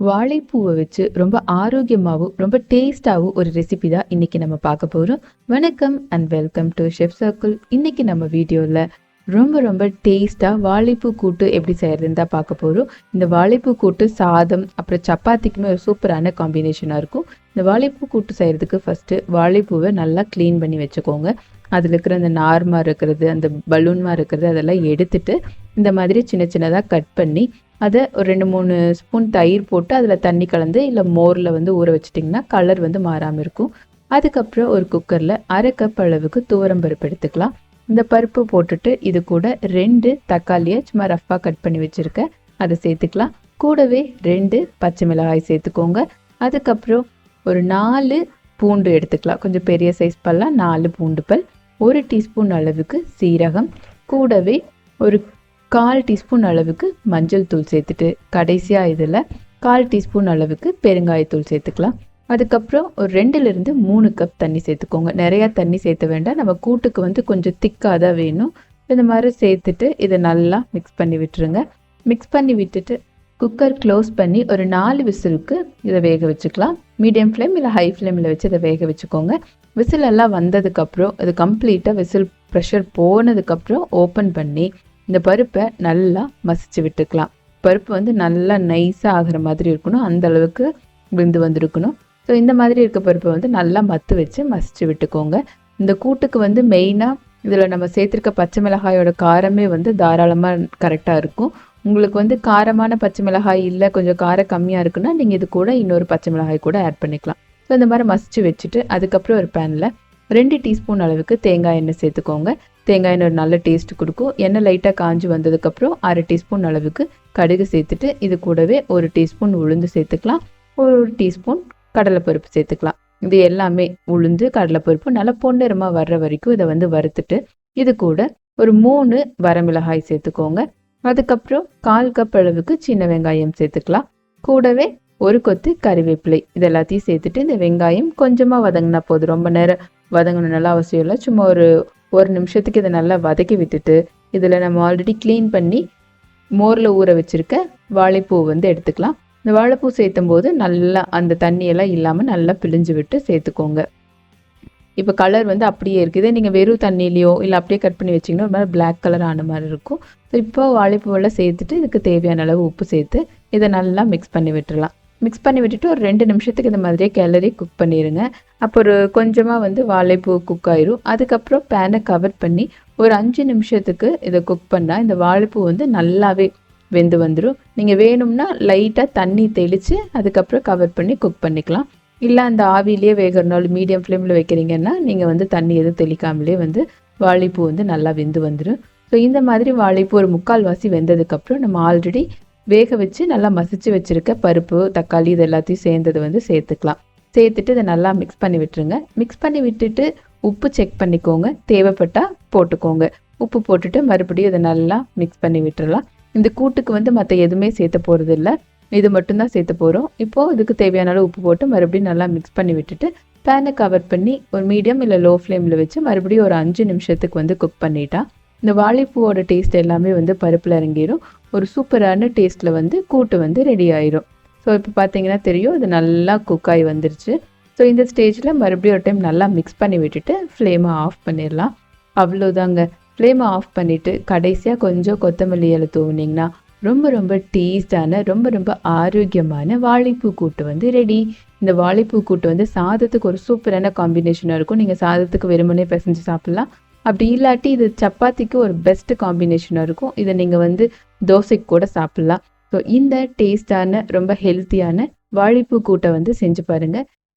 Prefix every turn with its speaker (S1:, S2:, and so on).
S1: வாழைப்பூவை வச்சு ரொம்ப ஆரோக்கியமாகவும் ரொம்ப டேஸ்டாகவும் ஒரு ரெசிபி தான் இன்றைக்கி நம்ம பார்க்க போகிறோம் வணக்கம் and welcome to chef circle இன்றைக்கி நம்ம வீடியோவில் ரொம்ப ரொம்ப டேஸ்ட்டாக வாழைப்பூ கூட்டு எப்படி செய்கிறதுன்னு தான் பார்க்க போகிறோம் இந்த வாழைப்பூ கூட்டு சாதம் அப்புறம் சப்பாத்திக்குமே ஒரு சூப்பரான காம்பினேஷனாக இருக்கும். இந்த வாழைப்பூ கூட்டு செய்கிறதுக்கு ஃபஸ்ட்டு வாழைப்பூவை நல்லா க்ளீன் பண்ணி வச்சுக்கோங்க. அதில் இருக்கிற அந்த நார்மா இருக்கிறது அந்த பலூன்மாக இருக்கிறது அதெல்லாம் எடுத்துட்டு இந்த மாதிரி சின்ன சின்னதாக கட் பண்ணி அதை ஒரு ரெண்டு மூணு ஸ்பூன் தயிர் போட்டு அதில் தண்ணி கலந்து இல்லை மோரில் வந்து ஊற வச்சிட்டிங்கன்னா கலர் வந்து மாறாமல் இருக்கும். அதுக்கப்புறம் ஒரு குக்கரில் அரை கப் அளவுக்கு துவரம் பருப்பு எடுத்துக்கலாம். இந்த பருப்பு போட்டுட்டு இது கூட ரெண்டு தக்காளியை சும்மா ரஃப்பாக கட் பண்ணி வச்சுருக்கேன் அதை சேர்த்துக்கலாம். கூடவே ரெண்டு பச்சை மிளகாய் சேர்த்துக்கோங்க. அதுக்கப்புறம் ஒரு நாலு பூண்டு எடுத்துக்கலாம். கொஞ்சம் பெரிய சைஸ் பல்லாம் நாலு பூண்டு பல். ஒரு டீஸ்பூன் அளவுக்கு சீரகம் கூடவே ஒரு கால் டீஸ்பூன் அளவுக்கு மஞ்சள் தூள் சேர்த்துட்டு கடைசியாக இதில் கால் டீஸ்பூன் அளவுக்கு பெருங்காயத்தூள் சேர்த்துக்கலாம். அதுக்கப்புறம் ஒரு ரெண்டுலேருந்து மூணு கப் தண்ணி சேர்த்துக்கோங்க. நிறையா தண்ணி சேர்த்த வேண்டாம். நம்ம கூட்டுக்கு வந்து கொஞ்சம் திக்காக தான் வேணும். இந்த மாதிரி சேர்த்துட்டு இதை நல்லா மிக்ஸ் பண்ணி விட்டுருங்க. மிக்ஸ் பண்ணி விட்டுட்டு குக்கர் க்ளோஸ் பண்ணி ஒரு நாலு விசிலுக்கு இதை வேக வச்சுக்கலாம். மீடியம் ஃப்ளேம் இல்லை ஹை ஃப்ளேமில் வச்சு இதை வேக வச்சுக்கோங்க. விசில் எல்லாம் வந்ததுக்கப்புறம் இது கம்ப்ளீட்டாக விசில் ப்ரெஷர் போனதுக்கப்புறம் ஓப்பன் பண்ணி இந்த பருப்பை நல்லா மசிச்சு விட்டுக்கலாம். பருப்பு வந்து நல்லா நைஸாக ஆகிற மாதிரி இருக்கணும். அந்த அளவுக்கு விந்து வந்திருக்கணும். ஸோ இந்த மாதிரி இருக்க பருப்பை வந்து நல்லா மத்து வச்சு மசிச்சு விட்டுக்கோங்க. இந்த கூட்டுக்கு வந்து மெயினாக இதில் நம்ம சேர்த்துருக்க பச்சை மிளகாயோட காரமே வந்து தாராளமாக கரெக்டாக இருக்கும். உங்களுக்கு வந்து காரமான பச்சை மிளகாய் இல்லை கொஞ்சம் காரம் கம்மியாக இருக்குன்னா நீங்கள் இது கூட இன்னொரு பச்சை மிளகாய் கூட ஆட் பண்ணிக்கலாம். ஸோ இந்த மாதிரி மசிச்சு வச்சுட்டு அதுக்கப்புறம் ஒரு பேனில் ரெண்டு டீஸ்பூன் அளவுக்கு தேங்காய் எண்ணெய் சேர்த்துக்கோங்க. தேங்காய் எண்ணெய் ஒரு நல்ல டேஸ்ட் கொடுக்கும். எண்ணெய் லைட்டாக காஞ்சி வந்ததுக்கப்புறம் அரை டீஸ்பூன் அளவுக்கு கடுகு சேர்த்துட்டு இது கூடவே ஒரு டீஸ்பூன் உளுந்து சேர்த்துக்கலாம். ஒரு டீஸ்பூன் கடலைப்பருப்பு சேர்த்துக்கலாம். இது எல்லாமே உளுந்து கடலைப்பருப்பு நல்லா பொன்னிறமாக வர்ற வரைக்கும் இதை வந்து வறுத்துட்டு இது கூட ஒரு மூணு வரமிளகாய் சேர்த்துக்கோங்க. அதுக்கப்புறம் கால் கப் அளவுக்கு சின்ன வெங்காயம் சேர்த்துக்கலாம். கூடவே ஒரு கொத்து கறிவேப்பிலை. இது எல்லாத்தையும் சேர்த்துட்டு இந்த வெங்காயம் கொஞ்சமாக வதங்கினா போதும். ரொம்ப நேரம் வதங்கணும்னால அவசியம் இல்லை. சும்மா ஒரு ஒரு நிமிஷத்துக்கு இதை நல்லா வதக்கி விட்டுட்டு இதில் நம்ம ஆல்ரெடி க்ளீன் பண்ணி மோரில் ஊற வச்சுருக்க வாழைப்பூ வந்து எடுத்துக்கலாம். இந்த வாழைப்பூ சேர்த்தும் போது நல்லா அந்த தண்ணியெல்லாம் இல்லாமல் நல்லா பிழிஞ்சு விட்டு சேர்த்துக்கோங்க. இப்போ கலர் வந்து அப்படியே இருக்குது. நீங்கள் வெறும் தண்ணியிலையோ இல்லை அப்படியே கட் பண்ணி வச்சிங்கன்னா ஒரு மாதிரி பிளாக் கலர் ஆன மாதிரி இருக்கும். ஸோ இப்போ வாழைப்பூவெல்லாம் சேர்த்துட்டு இதுக்கு தேவையான அளவு உப்பு சேர்த்து இதை நல்லா மிக்ஸ் பண்ணி விட்டுடலாம் மிக்ஸ் பண்ணி விட்டுட்டு ஒரு ரெண்டு நிமிஷத்துக்கு இந்த மாதிரியே கிளறி குக் பண்ணிடுங்க அப்போ ஒரு கொஞ்சமாக வந்து வாழைப்பூ குக் ஆயிரும். அதுக்கப்புறம் பேனை கவர் பண்ணி ஒரு அஞ்சு நிமிஷத்துக்கு இதை குக் பண்ணால் இந்த வாழைப்பூ வந்து நல்லாவே வெந்து வந்துடும் நீங்கள் வேணும்னா லைட்டாக தண்ணி தெளித்து அதுக்கப்புறம் கவர் பண்ணி குக் பண்ணிக்கலாம். இல்லை அந்த ஆவிலேயே வேகிறனாலும் மீடியம் ஃப்ளேமில் வைக்கிறீங்கன்னா நீங்கள் வந்து தண்ணி எதுவும் தெளிக்காமலே வந்து வாழைப்பூ வந்து நல்லா வெந்து வந்துடும் ஸோ இந்த மாதிரி வாழைப்பூ ஒரு முக்கால் வாசி வெந்ததுக்கப்புறம் நம்ம ஆல்ரெடி வேக வச்சு நல்லா மசிச்சு வச்சுருக்க பருப்பு தக்காளி இது எல்லாத்தையும் சேர்ந்தது வந்து சேர்த்துக்கலாம். சேர்த்துட்டு இதை நல்லா மிக்ஸ் பண்ணி விட்டுருங்க. மிக்ஸ் பண்ணி விட்டுட்டு உப்பு செக் பண்ணிக்கோங்க. தேவைப்பட்டால் போட்டுக்கோங்க. உப்பு போட்டுட்டு மறுபடியும் இதை நல்லா மிக்ஸ் பண்ணி விட்டுறலாம். இந்த கூட்டுக்கு வந்து மற்ற எதுவுமே சேர்த்த போகிறது இல்லை இது மட்டும்தான் சேர்த்து போகிறோம் இப்போது இதுக்கு தேவையான அளவு உப்பு போட்டு மறுபடியும் நல்லா மிக்ஸ் பண்ணி விட்டுட்டு பேனை கவர் பண்ணி ஒரு மீடியம் இல்லை லோ ஃப்ளேமில் வச்சு மறுபடியும் ஒரு அஞ்சு நிமிஷத்துக்கு வந்து குக் பண்ணிட்டா இந்த வாழைப்பூவோட டேஸ்ட் எல்லாமே வந்து பருப்பில் இறங்கிடும் ஒரு சூப்பரான டேஸ்ட்டில் வந்து கூட்டு வந்து ரெடி ஆயிரும். ஸோ இப்போ பார்த்தீங்கன்னா தெரியும் இது நல்லா குக் ஆகி வந்துருச்சு. ஸோ இந்த ஸ்டேஜில் மறுபடியும் ஒரு டைம் நல்லா மிக்ஸ் பண்ணி விட்டுட்டு ஃப்ளேமை ஆஃப் பண்ணிடலாம் அவ்வளோதாங்க ஃப்ளேமை ஆஃப் பண்ணிவிட்டு கடைசியாக கொஞ்சம் கொத்தமல்லி இலை தூவுனிங்கன்னா ரொம்ப ரொம்ப டேஸ்டான ரொம்ப ரொம்ப ஆரோக்கியமான வாழைப்பூ கூட்டு வந்து ரெடி இந்த வாழைப்பூ கூட்டு வந்து சாதத்துக்கு ஒரு சூப்பரான காம்பினேஷனாக இருக்கும். நீங்கள் சாதத்துக்கு வெறுமனே பிசைஞ்சு சாப்பிட்லாம். அப்படி இல்லாட்டி இது சப்பாத்திக்கு ஒரு பெஸ்ட் காம்பினேஷனாக இருக்கும். இதை நீங்கள் வந்து தோசைக்கு கூட சாப்பிட்லாம். ஸோ இந்த டேஸ்டான ரொம்ப ஹெல்த்தியான வாழைப்பூ கூட்டை வந்து செஞ்சு பாருங்கள்